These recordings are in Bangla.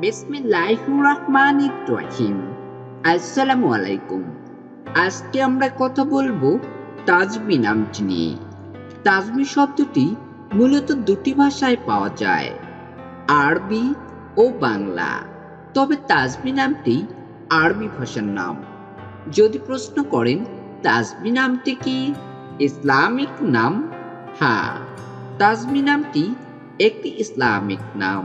বিসমিল্লাহির রহমানির রহিম আসসালামু আলাইকুম আজকে আমরা কথা বলব তাজমি নামটি নিয়ে। তাজমি শব্দটি মূলত দুটি ভাষায় পাওয়া যায়, আরবি ও বাংলা। তবে তাজমি নামটি আরবি ভাষার নাম। যদি প্রশ্ন করেন, তাজমি নামটি কি? ইসলামিক নাম? হ্যাঁ তাজমি নামটি একটি ইসলামিক নাম।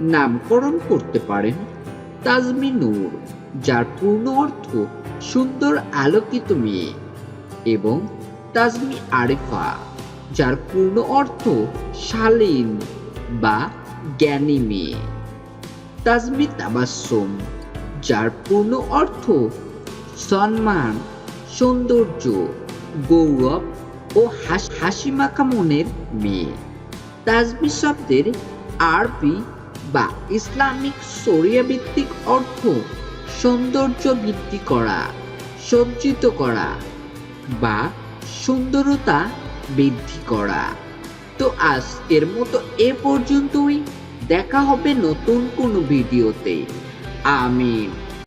নামকরণ করতে পারেন তাজমি নূর, যার পূর্ণ অর্থ সুন্দর আলোকিত মেয়ে, এবং তাজমি আরিফা, যার পূর্ণ অর্থ শালীন বা জ্ঞানী মেয়ে। তাজমি তাবাসুম যার পূর্ণ অর্থ সম্মান, সৌন্দর্য, গৌরব ও হাস- হাসি মাখা মনের মেয়ে। তাজমি শব্দের আরবি বা ইসলামিক শরিয়া ভিত্তিক অর্থ সৌন্দর্য বৃদ্ধি করা, সজ্জিত করা বা সুন্দরতা বৃদ্ধি করা। তো আজকের মতো এ পর্যন্তই। দেখা হবে নতুন কোনো ভিডিওতে। আমিন।